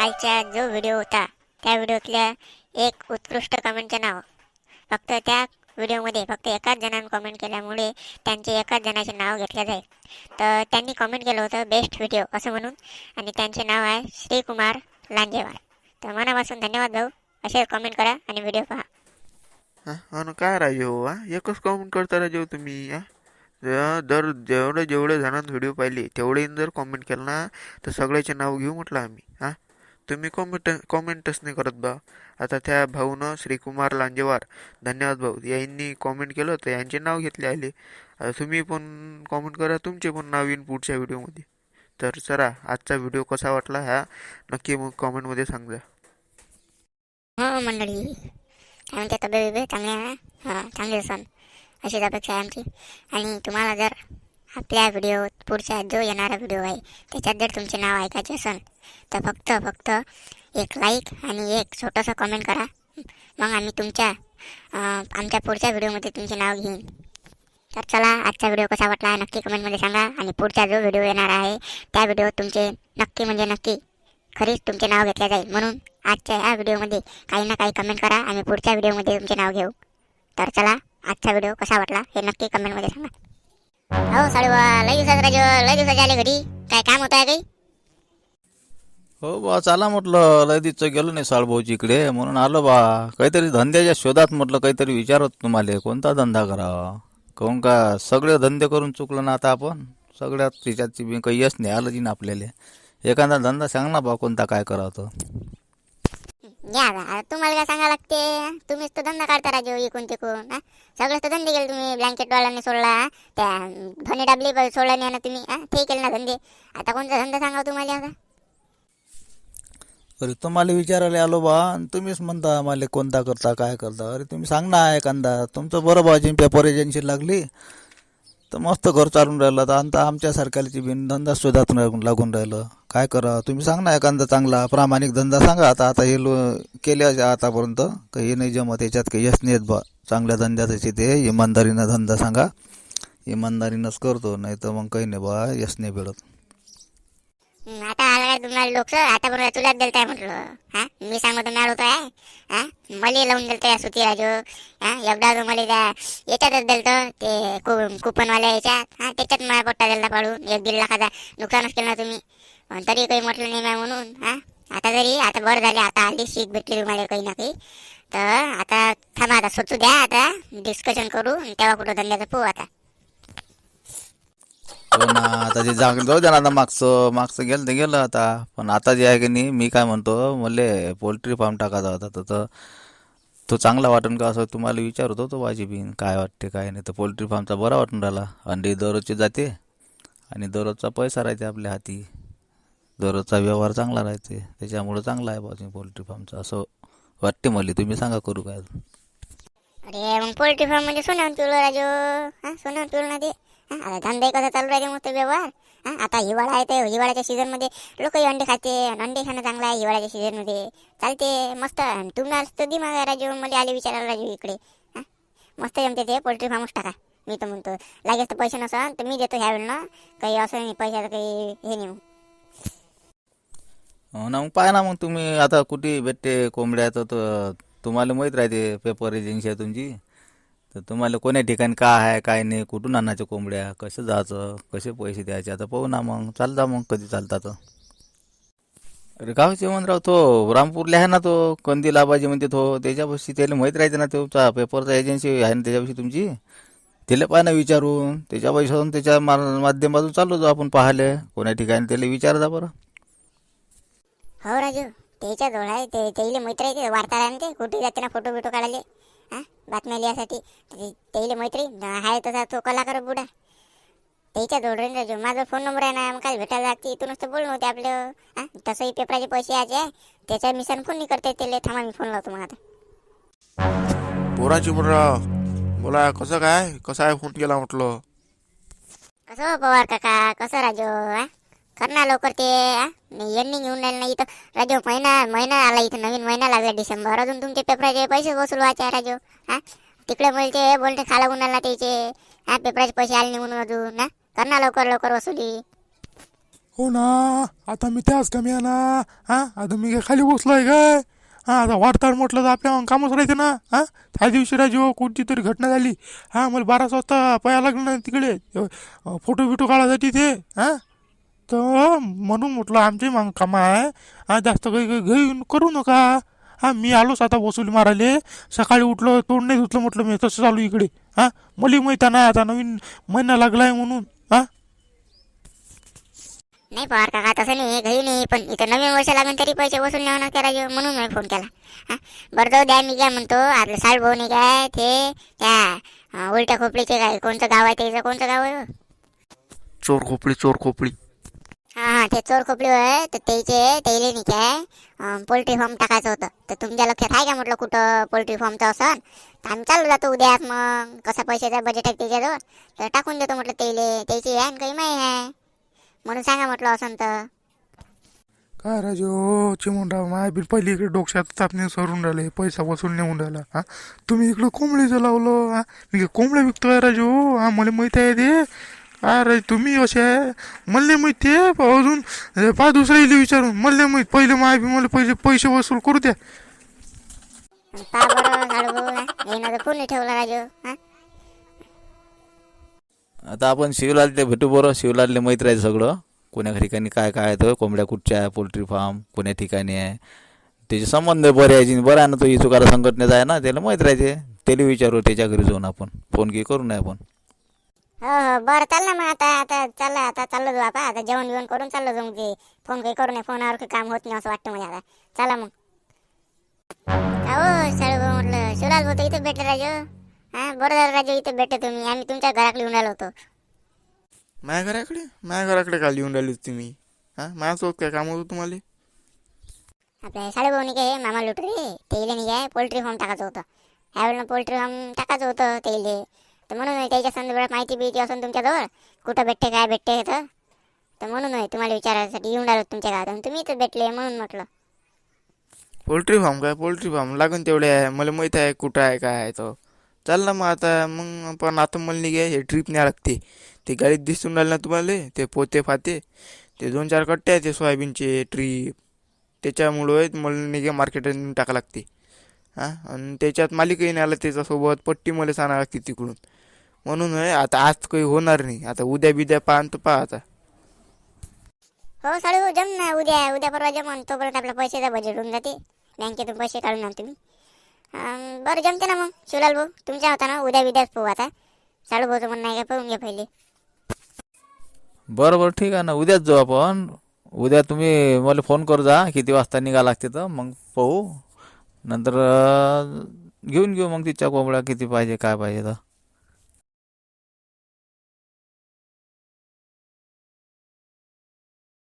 कालचा जो व्हिडिओ होता त्या व्हिडिओतल्या एक उत्कृष्ट कमेंटचं नाव. फक्त त्या व्हिडिओमध्ये फक्त एकाच जणानं कमेंट केल्यामुळे त्यांचे एकाच जणाचे नाव घेतलं जाईल. तर त्यांनी कमेंट केलं होतं बेस्ट व्हिडिओ असं म्हणून. आणि त्यांचे नाव आहे श्रीकुमार लांजेवार. तर मनापासून धन्यवाद भाऊ. असे कमेंट करा आणि व्हिडिओ पहा. हां काय राजू हो, हा एकच कमेंट करता राजू हो तुम्ही दर जर जेवढे जेवढे जणांना व्हिडिओ पाहिले तेवढे जर कॉमेंट केलं ना तर सगळ्याचे नाव घेऊ म्हटलं आम्ही हां? तुम्ही कॉमेंट कॉमेंटच नाही करत बा. आता त्या भाऊनं श्रीकुमार लांजेवार धन्यवाद भाऊ यांनी कॉमेंट केलं होतं यांचे नाव घेतले आले. आता तुम्ही पण कॉमेंट करा तुमचे पण नाव येईन पुढच्या व्हिडिओमध्ये. तर चला आजचा व्हिडिओ कसा वाटला हा नक्की मग कॉमेंटमध्ये सांगा हो मंडळी. काय म्हणते तब्येत बिब्येत? चांगली आहे ना? हां चांगली असन अशीच अपेक्षा आहे आमची. आणि तुम्हाला जर आपल्या व्हिडिओ पुढचा जो येणारा व्हिडिओ आहे त्याच्यात जर तुमचे नाव ऐकायचे असेल तर फक्त फक्त एक लाईक आणि एक छोटंसं कमेंट करा. मग आम्ही तुमच्या आमच्या पुढच्या व्हिडिओमध्ये तुमचे नाव घेईन. तर चला आजचा व्हिडिओ कसा वाटला नक्की कमेंटमध्ये सांगा. आणि पुढचा जो व्हिडिओ येणार आहे त्या व्हिडिओत तुमचे नक्की म्हणजे नक्की खरीच तुमचे नाव घेतले जाईल. म्हणून आजच्या या व्हिडिओमध्ये काही ना काही कमेंट करा. आणि पुढच्या व्हिडिओमध्ये तुमचे नाव घेऊ. तर चला आजचा व्हिडिओ कसा वाटला हे नक्की कमेंटमध्ये सांगा. हो साडेबा लय दिवसात राजू लय दिवसाचे आले घरी. काय काम होत आहे काही? हो बा चला म्हटलं लय दिवस गेलो नाही साळभाऊची इकडे. म्हणून आलो बा. काहीतरी धंद्याच्या शोधात म्हटलं काहीतरी विचारत तुम्हाला कोणता धंदा करावा काहून का सगळे धंदे करून चुकलो ना आता आपण? सगळ्यात त्याच्यात बी काही यश नाही आलं जी ना आपल्याला. एखादा धंदा सांग ना बा कोणता काय करावं तर घ्या आता. तुम्हाला काय सांगा लागते? तुम्हीच तो धंदा काढता राजू हो इकून तिकून सगळंच तर धंदे केले तुम्ही ब्लँकेटवाल्याने सोडला त्या धनी डाबली सोडला नाही ना तुम्ही ते केले ना धंदे. आता कोणता धंदा सांगा तुम्हाला आता? अरे तुम्हाला विचारायला आलो बा आणि तुम्हीच म्हणता मला कोणता करता काय करता. अरे तुम्ही सांग ना एखादा. तुमचं बरं भाजी पेपर एजन्सी लागली तर मस्त घर चालून राहिलं. तर आता सरकारची बिन धंदा शोधात लागून राहिलं. काय करा तुम्ही सांग ना एखादा चांगला प्रामाणिक धंदा सांगा आता आता हे लो केले आतापर्यंत काही हे नाही जमत याच्यात काही यश नाही बा चांगल्या धंद्याचं ते इमानदारीनं धंदा सांगा इमानदारीनंच करतो नाही तर मग काही नाही बा यश नाही भेटत आता आला काय तुम्हाला लोक आता बरोबर तुलाच दिलताय म्हटलं हा मी सांगतो मॅड आहे हा मला लावून दिलतो या सुती राजू हा एकदा जो मला त्या याच्यातच दिलतं ते कु कुपनवाल्या याच्यात हा त्याच्यात मला पट्टा दिला पाडून एक दीड लाखाचा नुकसानच केलं तुम्ही तरी काही म्हटलं नाही म्हणून हा? आता जरी आता बरं झाले आता आली शीख भेटली तुम्हाला काही ना काही. तर आता थांबा आता सोचू द्या आता डिस्कशन करू आणि तेव्हा कुठं धंद्याचं पोहू आता. हो ना आता जे जाग जाऊ द्या ना आता मागचं मागचं गेलं ते गेलं आता. पण आता जे आहे की नाही मी काय म्हणतो मले पोल्ट्री फार्म टाकायचा होता तर तो- तो चांगला वाटून का असं तुम्हाला विचारत होतो भाजी बिन काय वाटते काय नाही. तर पोल्ट्री फार्मचा बरा वाटून राहिला. अंडी दररोजची जाते आणि दररोजचा पैसा राहते आपल्या हाती. दररोजचा व्यवहार चांगला राहते. त्याच्यामुळे चांगला आहे बाजून पोल्ट्री फार्मचा. असं वाटते मला. तुम्ही सांगा करू काय अरे मग पोल्ट्री फार्म म्हणजे सोन्याहून पिवळं राजो. हा सोन्याहून पिवळं ना ते. आता धंदा कसा चालू राहते मस्त व्यवहार. आता हिवाळा आहे ते हिवाळ्याच्या सीझनमध्ये लोक अंडे खाते. आणि अंडे खाणं चांगलं आहे हिवाळ्याच्या सीझनमध्ये चालते मस्त. आणि तुम्हाला तर दिमाग आहे राजू. मला आले विचारायला राजू इकडे. हा मस्त जमते ते पोल्ट्री फार्मच टाका. मी तर म्हणतो लागेल तर पैसे नसन तर मी देतो ह्या वेळेला. काही असं नाही पैशाचं काही हे नाही. हो ना मग पाहा ना मग तुम्ही आता कुठे भेटते कोंबड्या तर तुम्हाला माहीत राहते पेपर एजन्सी आहे तुमची. तर तुम्हाला कोण्या ठिकाणी काय आहे काय नाही कुठून आणायचं कोंबड्या कसं जायचं कसे पैसे द्यायचे आता पाहू ना मग चालता मग कधी चालता तर अरे गाव जेवणराव तो रामपूरला आहे ना तो कंदी लाभाजी म्हणते तो त्याच्यापाशी त्याला माहीत राहते ना तुमचा पेपरचा एजन्सी आहे ना त्याच्यापाशी तुमची? त्याला पाहा ना विचारून त्याच्या पैशातून त्याच्या मा- माध्यमातून चाललो जाऊ आपण पाहायला. कोण्या ठिकाणी त्याला विचार जा बरं. हो राजू. त्याच्याजवळ आहे ते त्याला मैत्री आहे ते वार्ताहर ते कुठे जाते ना फोटो बिटो काढायला? हा? बातम्या लिहायसाठी ते- त्याला मैत्री? आहे तसा तो कलाकार बुडा. त्याच्याजवळ राहील राजू माझा फोन नंबर आहे ना मग काय भेटायला लागते इथूनच तर बोलणं होते आपलं. हा? तसंही पेपराचे पैसे यायचे. आहे त्याच्या मिशन फोन नाही करते त्याला थांबा मी फोन लावतो मग आता. पोराची मुलगा बोला कसं काय? कसा आहे फोन केला म्हटलं? कसं हो पवार काका? कसं राजू? हा? कर ना लवकर ते एंडिंग येऊन राहिलं नाही इथं. राजो महिना महिना आला इथं नवीन महिना लागला डिसेंबर. अजून तुमचे पेपराचे पैसे वसूल व्हायचे आहे हा तिकडे बोलते बोलते खाला उन्हाला त्याचे हा पेपराचे पैसे आले नाही म्हणून अजून हा कर ना लवकर लवकर वसुली. हो ना आता मी त्याच कमी आहे ना. हा आता मी काय खाली बसलोय काय? हा आता वार्ताहर म्हटलं तर आपल्या कामच राहते ना. हा त्या दिवशी राजीव कोणती तरी घटना झाली. हा मला बारा वाजता पाया लागलं ना तिकडे. फोटो बिटो काढायसाठी ते. हा तर म्हणून म्हटलं आमचे मग कामं आहे. हा जास्त काही काही घाई करू नका. हा मी आलोच आता वसुली मारायले. सकाळी उठलो तोंड नाही धुतलं म्हटलं मी तसं चालू इकडे. हा मला माहिती आहे ना आता नवीन महिना लागलाय म्हणून. हा? नाही पवार काका तसं नाही घरी नाही पण इथं नवीन वर्ष लागून तरी पैसे वसूल नाही होणार करायचे म्हणून मी फोन केला. हा बरं जाऊ द्या मी काय म्हणतो. आपलं साल भाऊ नाही काय ते त्या अं, उलट्या खोपडीचे काय कोणतं गाव आहे त्याचं कोणतं गाव आहे? चोर खोपडी चोर खोपडी. हा ते चोर खोपडी होय तर त्याचे त्याले नाही काय पोल्ट्री फार्म टाकायचं होतं. तर तुमच्या लक्षात आहे का म्हटलं कुठं पोल्ट्री फॉर्मचं असं तर आम्ही चालू जातो उद्या मग. कसा पैशाचा बजेट आहे त्याच्याजवळ तर टाकून देतो म्हटलं त्याले. त्याची आहे काही माही आहे? म्हणून सांगा म्हटलं असं तर. काय राजू चिमूनराव माय बिल पहिली इकडे डोक्यात तापणे सरून राहिले पैसा वसूल नेऊन राहिला हा? तुम्ही इकडं कोंबडीचं लावलं हा? मी काय कोंबड्या विकतोय राजू हा मला माहीत आहे ते. राज तुम्ही असे आहे मला माहिती आहे अजून पहा दुसऱ्या इले विचारून मला माहीत पहिले माय बी मला पहिले पैसे वसूल करू द्या. बरं झाडू येणार ठेवला राजू हा? आता आपण शिवलाल ते भेटू बरं. शिवलालले माहीत राहायचं सगळं. कोण्या ठिकाणी काय काय आहे तर कोंबड्या कुठच्या आहे? पोल्ट्री फार्म कोण्या ठिकाणी आहे? त्याचे संबंध बरे आहे बरं आहे ना तो इचुकारा संघटनेचा आहे ना? त्याला माहीत राहते. त्याला विचारू त्याच्या घरी जाऊन आपण. फोन की करू नये आपण. हो हो बरं चाल ना मग आता आता चाललं आता चाललो जाऊ आपण. आता जेवण बिवण करून चाललो जाऊ ते फोन काही करू नये. फोनावर काही काम होत नाही असं वाटतं मला. आता चला मग. हो साडू भाऊ म्हटलं शिवलाल भाऊ तर इथे भेटले राजू हा. बरं झालं राजू इथे भेटले तुम्ही. आम्ही तुमच्या घराकडे येऊन राहिलो होतो. माझ्या घराकडे? माझ्या घराकडे का लिहून राहिली होती तुम्ही. हा माझ्यासोबत काय काम होतं तुम्हाला? आपल्या साडू भाऊ काय मामा लुटरे तेले नाही काय पोल्ट्री फार्म टाकायचं होतं. ह्यावेळेला पोल्ट्री फार्म टाकायचं होतं तेले तर म्हणून त्याच्या संदर्भात माहिती बिहिती असून तुमच्याजवळ कुठं भेटते काय भेटते तर. तर म्हणून तुम्हाला विचारायसाठी येऊन आलो तुमच्या गावात. तुम्ही इथं भेटले म्हणून म्हटलं. पोल्ट्री फार्म काय? पोल्ट्री फार्म लागून तेवढे आहे. मला माहीत आहे कुठं आहे काय आहे तो. चाल ना मग आता मग पण आता मला निघे हे ट्रीप न्या लागते. ते गाडीत दिसून राहिलं ना तुम्हाला ते पोते फाते. ते दोन चार कट्टे आहे ते सोयाबीनचे ट्रीप त्याच्यामुळं मला निघे मार्केटात टाकावं टाका लागते. हां? आणि त्याच्यात मालिकही नाही आला त्याच्यासोबत पट्टी मला सांगा लागते तिकडून. म्हणून होय आता आज काही होणार नाही. आता उद्या बिद्या पाहा तर पहा आता हो साडू जम ना उद्या उद्या परवा जमन तोपर्यंत आपल्या पैशाचा बजेट होऊन जाते. बँकेतून पैसे काढून आण तुम्ही अं, बरं जमते ना मग. शिवलाल भाऊ तुमच्या होता ना उद्या बिद्याच पाहू आता. साडू भाऊचं म्हणणं आहे का? पाहून घ्या पहिले. बरं बरं ठीक आहे ना. उद्याच जाऊ आपण. उद्या तुम्ही मला फोन कर जा. किती वाजता निघा लागते तर मग पाहू. नंतर अं, घेऊन घेऊ मग तिच्या कोंबड्या किती पाहिजे काय पाहिजे तर.